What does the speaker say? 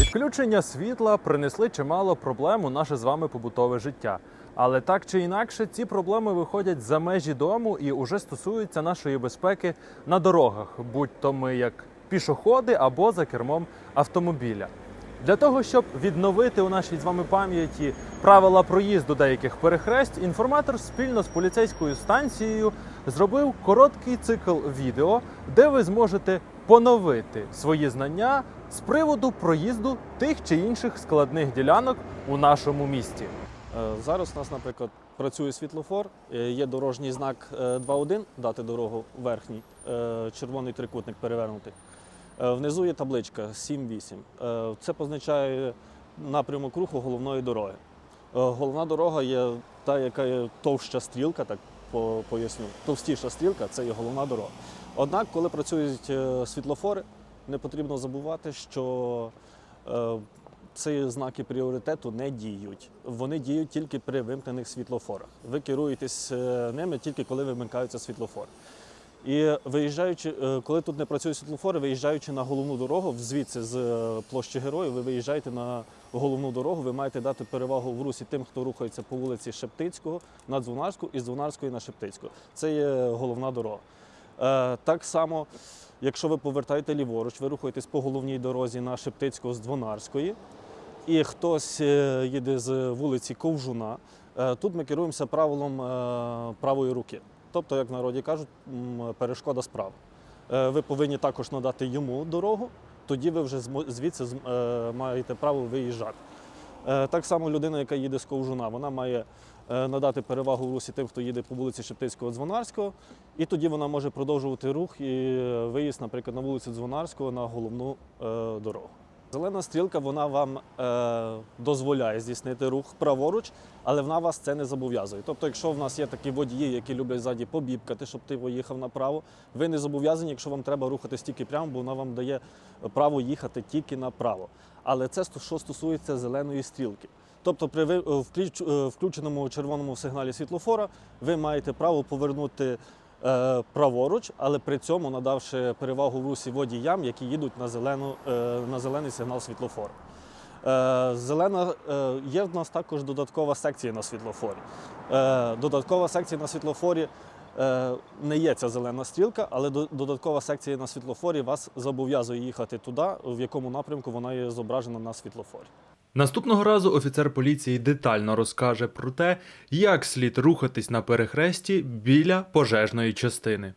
Відключення світла принесли чимало проблем у наше з вами побутове життя. Але так чи інакше, ці проблеми виходять за межі дому і уже стосуються нашої безпеки на дорогах, будь то ми як пішоходи або за кермом автомобіля. Для того, щоб відновити у нашій з вами пам'яті правила проїзду деяких перехресть, інформатор спільно з поліцейською станцією зробив короткий цикл відео, де ви зможете поновити свої знання з приводу проїзду тих чи інших складних ділянок у нашому місті. Е, Зараз у нас, наприклад, працює світлофор, е, є дорожній знак е, 2.1, дати дорогу верхній, е, червоний трикутник перевернутий. Е, Внизу є табличка 7.8. Е, Це позначає напрямок руху головної дороги. Е, Головна дорога є та, яка є товща стрілка, так поясню. Товстіша стрілка це є головна дорога. Однак, коли працюють світлофори, не потрібно забувати, що ці знаки пріоритету не діють. Вони діють тільки при вимкнених світлофорах. Ви керуєтесь ними тільки коли вимикаються світлофори. І виїжджаючи, е, коли тут не працюють світлофори, виїжджаючи на головну дорогу, звідси з е, площі героїв, ви виїжджаєте на головну дорогу, ви маєте дати перевагу в русі тим, хто рухається по вулиці Шептицького на Дзвонарську і з Дзвонарської на Шептицьку. Це є головна дорога. Е, Так само, якщо ви повертаєте ліворуч, ви рухаєтесь по головній дорозі на Шептицького з Дзвонарської, і хтось їде з вулиці Ковжуна, тут ми керуємося правилом правої руки. Тобто, як в народі кажуть, перешкода справа. Е, Ви повинні також надати йому дорогу, тоді ви вже звідси е, маєте право виїжджати. Е, Так само людина, яка їде з Ковжуна, вона має надати перевагу в русі тим, хто їде по вулиці Шептицького Дзвонарського, і тоді вона може продовжувати рух і виїзд, наприклад, на вулицю Дзвонарського на головну дорогу. Зелена стрілка вона вам е, дозволяє здійснити рух праворуч, але вона вас це не зобов'язує. Тобто, якщо в нас є такі водії, які люблять ззаді побібкати, щоб ти поїхав направо, ви не зобов'язані, якщо вам треба рухатись тільки прямо, бо вона вам дає право їхати тільки направо. Але це що стосується зеленої стрілки. Тобто, при е, е, включеному червоному сигналі світлофора ви маєте право повернути праворуч, але при цьому надавши перевагу в русі водіям, які їдуть на, зелену, е, на зелений сигнал світлофора. Е, Зелена е, є в нас також додаткова секція на світлофорі. Е, Додаткова секція на світлофорі е, не є ця зелена стрілка, але додаткова секція на світлофорі вас зобов'язує їхати туди, в якому напрямку вона є зображена на світлофорі. Наступного разу офіцер поліції детально розкаже про те, як слід рухатись на перехресті біля пожежної частини.